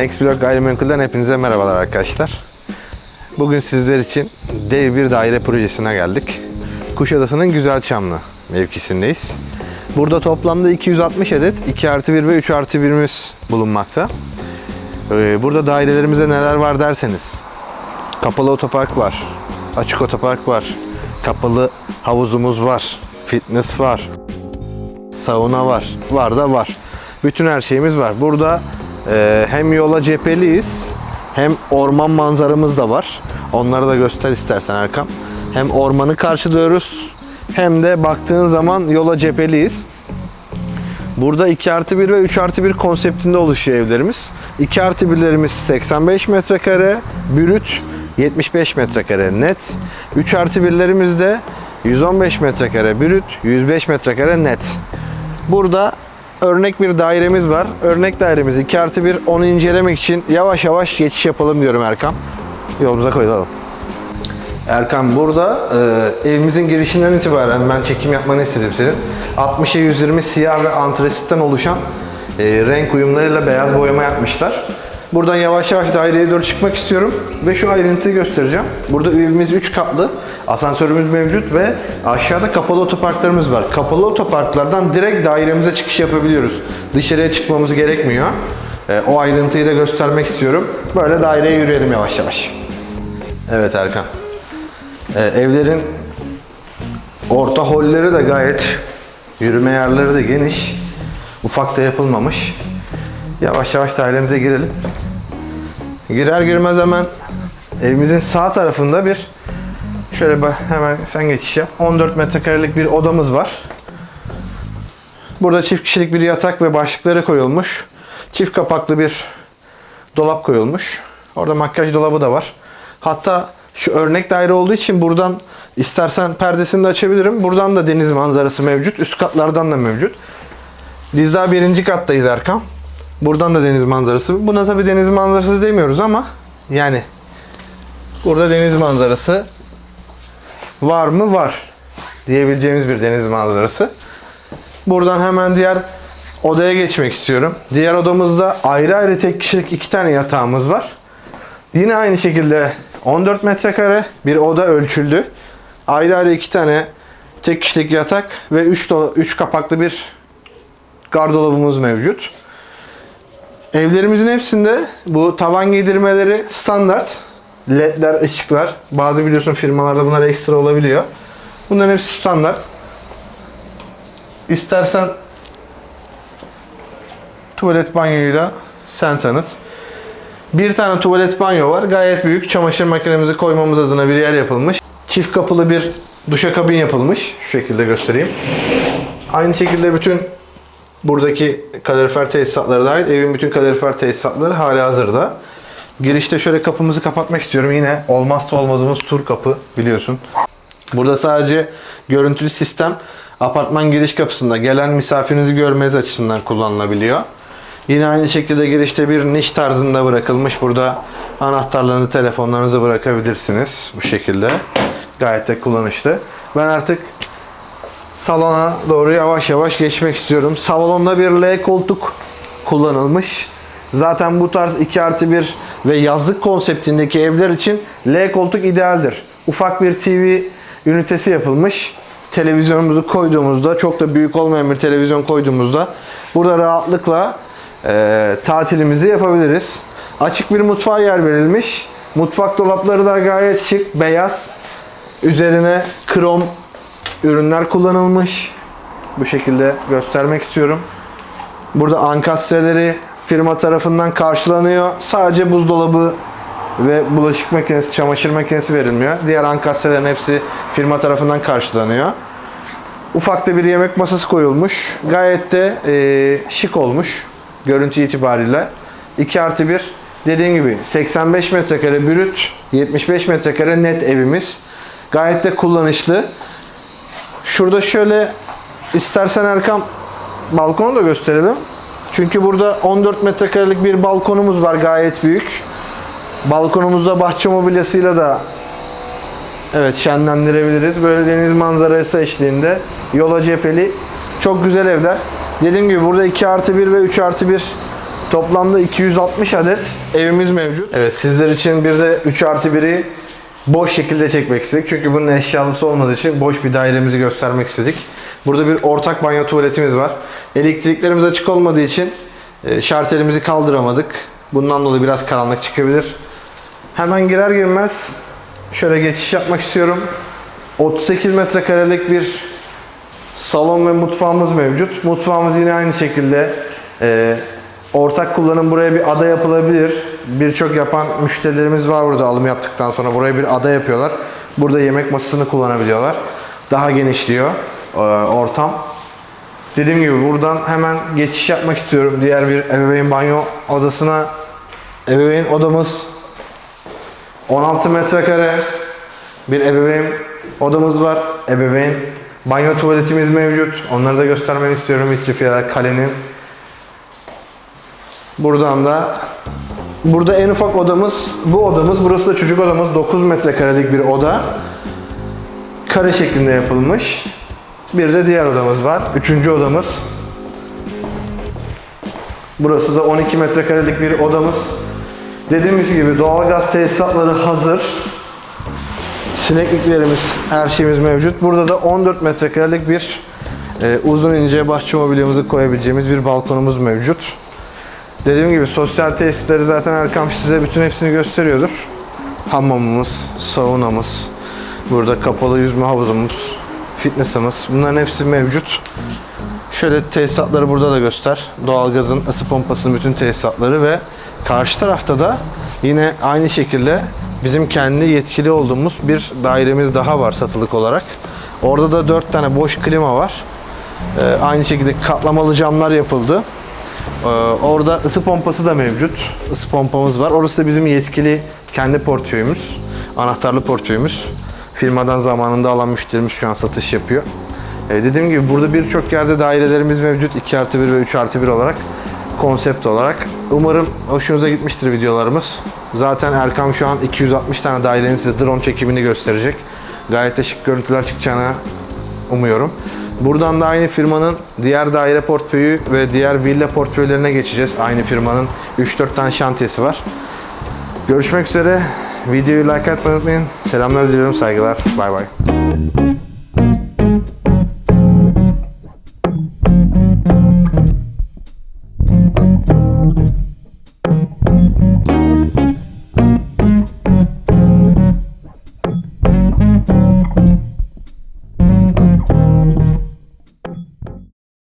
Nextblog Gayrimenkul'den hepinize merhabalar arkadaşlar. Bugün sizler için dev bir daire projesine geldik. Kuşadası'nın Güzelçamlı mevkisindeyiz. Burada toplamda 260 adet 2 artı 1 ve 3 artı 1'imiz bulunmakta. Ee, Burada dairelerimizde neler var derseniz. Kapalı otopark var, açık otopark var, kapalı havuzumuz var, fitness var, sauna var. Var da var. Bütün her şeyimiz var. Burada e, hem yola cepheliyiz hem orman manzaramız da var. Onları da göster istersen Erkan. Hem ormanı karşılıyoruz hem de baktığın zaman yola cepheliyiz. Burada 2 artı 1 ve 3 artı 1 konseptinde oluşuyor evlerimiz. 2 artı 1'lerimiz 85 metrekare, brüt 75 metrekare net. 3 artı 1'lerimiz de 115 metrekare brüt, 105 metrekare net. Burada örnek bir dairemiz var. Örnek dairemiz 2 artı 1. Onu incelemek için yavaş yavaş geçiş yapalım diyorum Erkan. Yolumuza koyulalım. Erkan burada e, evimizin girişinden itibaren ben çekim yapmanı istedim senin. 60'a 120 siyah ve antresitten oluşan e, renk uyumlarıyla beyaz boyama yapmışlar. Buradan yavaş yavaş daireye doğru çıkmak istiyorum ve şu ayrıntıyı göstereceğim. Burada evimiz 3 katlı, asansörümüz mevcut ve aşağıda kapalı otoparklarımız var. Kapalı otoparklardan direkt dairemize çıkış yapabiliyoruz. Dışarıya çıkmamız gerekmiyor. E, o ayrıntıyı da göstermek istiyorum. Böyle daireye yürüyelim yavaş yavaş. Evet Erkan. Ee, evlerin orta holleri de gayet yürüme yerleri de geniş. Ufak da yapılmamış. Yavaş yavaş dairemize girelim. Girer girmez hemen evimizin sağ tarafında bir şöyle hemen sen geçiş yap. 14 metrekarelik bir odamız var. Burada çift kişilik bir yatak ve başlıkları koyulmuş. Çift kapaklı bir dolap koyulmuş. Orada makyaj dolabı da var. Hatta şu örnek daire olduğu için buradan istersen perdesini de açabilirim. Buradan da deniz manzarası mevcut. Üst katlardan da mevcut. Biz daha birinci kattayız Erkan. Buradan da deniz manzarası. Buna tabi deniz manzarası demiyoruz ama yani burada deniz manzarası var mı? Var. Diyebileceğimiz bir deniz manzarası. Buradan hemen diğer odaya geçmek istiyorum. Diğer odamızda ayrı ayrı tek kişilik iki tane yatağımız var. Yine aynı şekilde 14 metrekare bir oda ölçüldü. Ayrı ayrı iki tane tek kişilik yatak ve 3 3 kapaklı bir gardırobumuz mevcut. Evlerimizin hepsinde bu tavan giydirmeleri standart. LED'ler, ışıklar. Bazı biliyorsun firmalarda bunlar ekstra olabiliyor. Bunların hepsi standart. İstersen tuvalet banyoyu da sen tanıt. Bir tane tuvalet banyo var. Gayet büyük. Çamaşır makinemizi koymamız adına bir yer yapılmış. Çift kapılı bir duşakabin yapılmış. Şu şekilde göstereyim. Aynı şekilde bütün buradaki kalorifer tesisatları dahil evin bütün kalorifer tesisatları hala hazırda. Girişte şöyle kapımızı kapatmak istiyorum. Yine olmazsa olmazımız tur kapı biliyorsun. Burada sadece görüntülü sistem apartman giriş kapısında gelen misafirinizi görmeniz açısından kullanılabiliyor. Yine aynı şekilde girişte bir niş tarzında bırakılmış. Burada anahtarlarınızı, telefonlarınızı bırakabilirsiniz bu şekilde. Gayet de kullanışlı. Ben artık salona doğru yavaş yavaş geçmek istiyorum. Salonda bir L koltuk kullanılmış. Zaten bu tarz 2 artı 1 ve yazlık konseptindeki evler için L koltuk idealdir. Ufak bir TV ünitesi yapılmış. Televizyonumuzu koyduğumuzda, çok da büyük olmayan bir televizyon koyduğumuzda burada rahatlıkla e, tatilimizi yapabiliriz. Açık bir mutfağa yer verilmiş. Mutfak dolapları da gayet şık, beyaz. Üzerine krom ürünler kullanılmış. Bu şekilde göstermek istiyorum. Burada ankastreleri firma tarafından karşılanıyor. Sadece buzdolabı ve bulaşık makinesi, çamaşır makinesi verilmiyor. Diğer ankastrelerin hepsi firma tarafından karşılanıyor. Ufak da bir yemek masası koyulmuş. Gayet de e, şık olmuş görüntü itibariyle. 2 artı 1 dediğim gibi 85 metrekare brüt, 75 metrekare net evimiz. Gayet de kullanışlı. Şurada şöyle istersen Erkam balkonu da gösterelim. Çünkü burada 14 metrekarelik bir balkonumuz var gayet büyük. Balkonumuzda bahçe mobilyasıyla da evet şenlendirebiliriz. Böyle deniz manzarası eşliğinde yola cepheli çok güzel evler. Dediğim gibi burada 2 artı 1 ve 3 artı 1 Toplamda 260 adet evimiz mevcut. Evet sizler için bir de 3 artı 1'i boş şekilde çekmek istedik. Çünkü bunun eşyalısı olmadığı için boş bir dairemizi göstermek istedik. Burada bir ortak banyo tuvaletimiz var. Elektriklerimiz açık olmadığı için e, şartelimizi kaldıramadık. Bundan dolayı biraz karanlık çıkabilir. Hemen girer girmez şöyle geçiş yapmak istiyorum. 38 metrekarelik bir salon ve mutfağımız mevcut. Mutfağımız yine aynı şekilde e, ortak kullanım buraya bir ada yapılabilir. Birçok yapan müşterilerimiz var burada alım yaptıktan sonra buraya bir ada yapıyorlar. Burada yemek masasını kullanabiliyorlar. Daha genişliyor e, ortam. Dediğim gibi buradan hemen geçiş yapmak istiyorum diğer bir ebeveyn banyo odasına. Ebeveyn odamız 16 metrekare bir ebeveyn odamız var. Ebeveyn banyo tuvaletimiz mevcut. Onları da göstermeni istiyorum vitrifiyeler kalenin. Buradan da burada en ufak odamız bu odamız. Burası da çocuk odamız. 9 metrekarelik bir oda. Kare şeklinde yapılmış. Bir de diğer odamız var. Üçüncü odamız. Burası da 12 metrekarelik bir odamız. Dediğimiz gibi doğalgaz tesisatları hazır. Sinekliklerimiz, her şeyimiz mevcut. Burada da 14 metrekarelik bir e, uzun ince bahçe mobilyamızı koyabileceğimiz bir balkonumuz mevcut. Dediğim gibi sosyal tesisleri zaten Erkam size bütün hepsini gösteriyordur. Hamamımız, saunamız, burada kapalı yüzme havuzumuz, fitness'ımız bunların hepsi mevcut. Şöyle tesisatları burada da göster. Doğalgazın ısı pompasının bütün tesisatları ve karşı tarafta da yine aynı şekilde bizim kendi yetkili olduğumuz bir dairemiz daha var satılık olarak. Orada da 4 tane boş klima var. Ee, aynı şekilde katlamalı camlar yapıldı. Ee, orada ısı pompası da mevcut. Isı pompamız var. Orası da bizim yetkili kendi portföyümüz. Anahtarlı portföyümüz. Firmadan zamanında alan müşterimiz şu an satış yapıyor. Ee, dediğim gibi burada birçok yerde dairelerimiz mevcut. 2 artı 1 ve 3 artı 1 olarak. Konsept olarak. Umarım hoşunuza gitmiştir videolarımız. Zaten Erkam şu an 260 tane dairenin size drone çekimini gösterecek. Gayet de şık görüntüler çıkacağını umuyorum. Buradan da aynı firmanın diğer daire portföyü ve diğer villa portföylerine geçeceğiz. Aynı firmanın 3-4 tane şantiyesi var. Görüşmek üzere. Videoyu like atmayı unutmayın. Selamlar diliyorum. Saygılar. Bay bay.